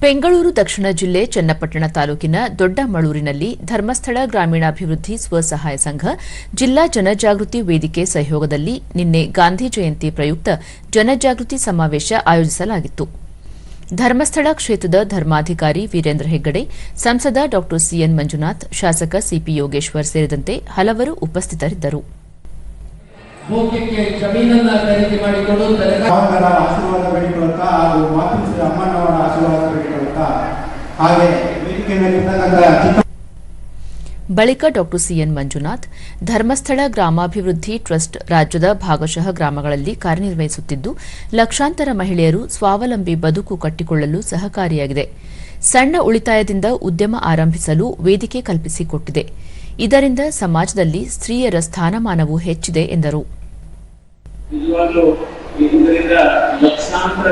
ಬೆಂಗಳೂರು ದಕ್ಷಿಣ ಜಿಲ್ಲೆ ಚನ್ನಪಟ್ಟಣ ತಾಲೂಕಿನ ದೊಡ್ಡಮಳೂರಿನಲ್ಲಿ ಧರ್ಮಸ್ಥಳ ಗ್ರಾಮೀಣಾಭಿವೃದ್ಧಿ ಸ್ವಸಹಾಯ ಸಂಘ ಜಿಲ್ಲಾ ಜನಜಾಗೃತಿ ವೇದಿಕೆ ಸಹಯೋಗದಲ್ಲಿ ನಿನ್ನೆ ಗಾಂಧಿ ಜಯಂತಿ ಪ್ರಯುಕ್ತ ಜನಜಾಗೃತಿ ಸಮಾವೇಶ ಆಯೋಜಿಸಲಾಗಿತ್ತು. ಧರ್ಮಸ್ಥಳ ಕ್ಷೇತ್ರದ ಧರ್ಮಾಧಿಕಾರಿ ವೀರೇಂದ್ರ ಹೆಗ್ಗಡೆ ಸಂಸದ ಡಾ ಸಿಎನ್ ಮಂಜುನಾಥ್ ಶಾಸಕ ಸಿಪಿ ಯೋಗೇಶ್ವರ್ ಸೇರಿದಂತೆ ಹಲವರು ಉಪಸ್ಥಿತರಿದ್ದರು. ಜಮೀನನ್ನ ಖರೀದಿ ಮಾಡಿಕೊಂಡು ಹಾಗೆ ವೇದಿಕೆ ಮೇಲಿರ್ತಕ್ಕಂಥ ಬಳಿಕ ಡಾಕ್ಟರ್ ಸಿಎನ್ ಮಂಜುನಾಥ್ ಧರ್ಮಸ್ಥಳ ಗ್ರಾಮಾಭಿವೃದ್ಧಿ ಟ್ರಸ್ಟ್ ರಾಜ್ಯದ ಭಾಗಶಃ ಗ್ರಾಮಗಳಲ್ಲಿ ಕಾರ್ಯನಿರ್ವಹಿಸುತ್ತಿದ್ದು ಲಕ್ಷಾಂತರ ಮಹಿಳೆಯರು ಸ್ವಾವಲಂಬಿ ಬದುಕು ಕಟ್ಟಿಕೊಳ್ಳಲು ಸಹಕಾರಿಯಾಗಿದೆ. ಸಣ್ಣ ಉಳಿತಾಯದಿಂದ ಉದ್ಯಮ ಆರಂಭಿಸಲು ವೇದಿಕೆ ಕಲ್ಪಿಸಿಕೊಟ್ಟಿದೆ. ಇದರಿಂದ ಸಮಾಜದಲ್ಲಿ ಸ್ತ್ರೀಯರ ಸ್ಥಾನಮಾನವೂ ಹೆಚ್ಚಿದೆ ಎಂದರು. ನಿಜವಾಗ್ಲೂ ಇದರಿಂದ ಲಕ್ಷಾಂತರ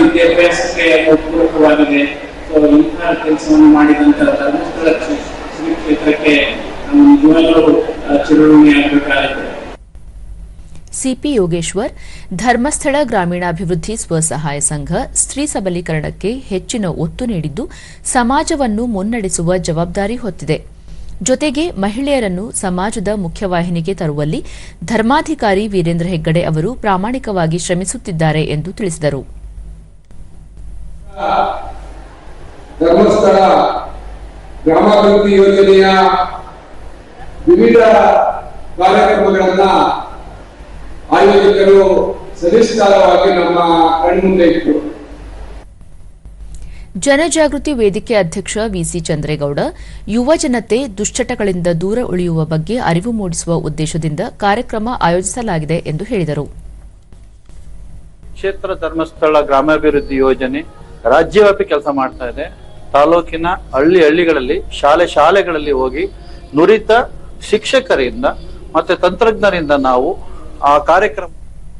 ವಿದ್ಯಾಭ್ಯಾಸಕ್ಕೆ ಪೂರಕವಾಗಿದೆ ಸೊ ಇಂತಹ ಕೆಲಸವನ್ನು ಮಾಡಿದಂತ ಧರ್ಮಸ್ಥಳ ಕ್ಷೇತ್ರಕ್ಕೆ ಸಿಪಿ ಯೋಗೇಶ್ವರ್, ಧರ್ಮಸ್ಥಳ ಗ್ರಾಮೀಣಾಭಿವೃದ್ಧಿ ಸ್ವಸಹಾಯ ಸಂಘ ಸ್ತ್ರೀ ಸಬಲೀಕರಣಕ್ಕೆ ಹೆಚ್ಚಿನ ಒತ್ತು ನೀಡಿದ್ದು ಸಮಾಜವನ್ನು ಮುನ್ನಡೆಸುವ ಜವಾಬ್ದಾರಿ ಹೊತ್ತಿದೆ. ಜೊತೆಗೆ ಮಹಿಳೆಯರನ್ನು ಸಮಾಜದ ಮುಖ್ಯವಾಹಿನಿಗೆ ತರುವಲ್ಲಿ ಧರ್ಮಾಧಿಕಾರಿ ವೀರೇಂದ್ರ ಹೆಗ್ಗಡೆ ಅವರು ಪ್ರಾಮಾಣಿಕವಾಗಿ ಶ್ರಮಿಸುತ್ತಿದ್ದಾರೆ ಎಂದು ತಿಳಿಸಿದರು. ಧರ್ಮಸ್ಥಳ ಗ್ರಾಮಾಭಿವೃದ್ಧಿ ಯೋಜನೆಯ ವಿವಿಧ ಕಾರ್ಯಕ್ರಮಗಳನ್ನ ಆಯೋಜಕರು ಸವಿಸ್ತಾರವಾಗಿ ನಮ್ಮ ಕಣ್ಮುಂದೆ ಇತ್ತು. ಜನಜಾಗೃತಿ ವೇದಿಕೆ ಅಧ್ಯಕ್ಷ ವಿಸಿ ಚಂದ್ರೇಗೌಡ ಯುವ ಜನತೆ ದುಶ್ಚಟಗಳಿಂದ ದೂರ ಉಳಿಯುವ ಬಗ್ಗೆ ಅರಿವು ಮೂಡಿಸುವ ಉದ್ದೇಶದಿಂದ ಕಾರ್ಯಕ್ರಮ ಆಯೋಜಿಸಲಾಗಿದೆ ಎಂದು ಹೇಳಿದರು. ಕ್ಷೇತ್ರ ಧರ್ಮಸ್ಥಳ ಗ್ರಾಮಾಭಿವೃದ್ಧಿ ಯೋಜನೆ ರಾಜ್ಯವ್ಯಾಪಿ ಕೆಲಸ ಮಾಡ್ತಾ ಇದೆ. ತಾಲೂಕಿನ ಹಳ್ಳಿ ಹಳ್ಳಿಗಳಲ್ಲಿ, ಶಾಲೆ ಶಾಲೆಗಳಲ್ಲಿ ಹೋಗಿ ನುರಿತ ಶಿಕ್ಷಕರಿಂದ ಮತ್ತೆ ತಂತ್ರಜ್ಞರಿಂದ ನಾವು ಆ ಕಾರ್ಯಕ್ರಮ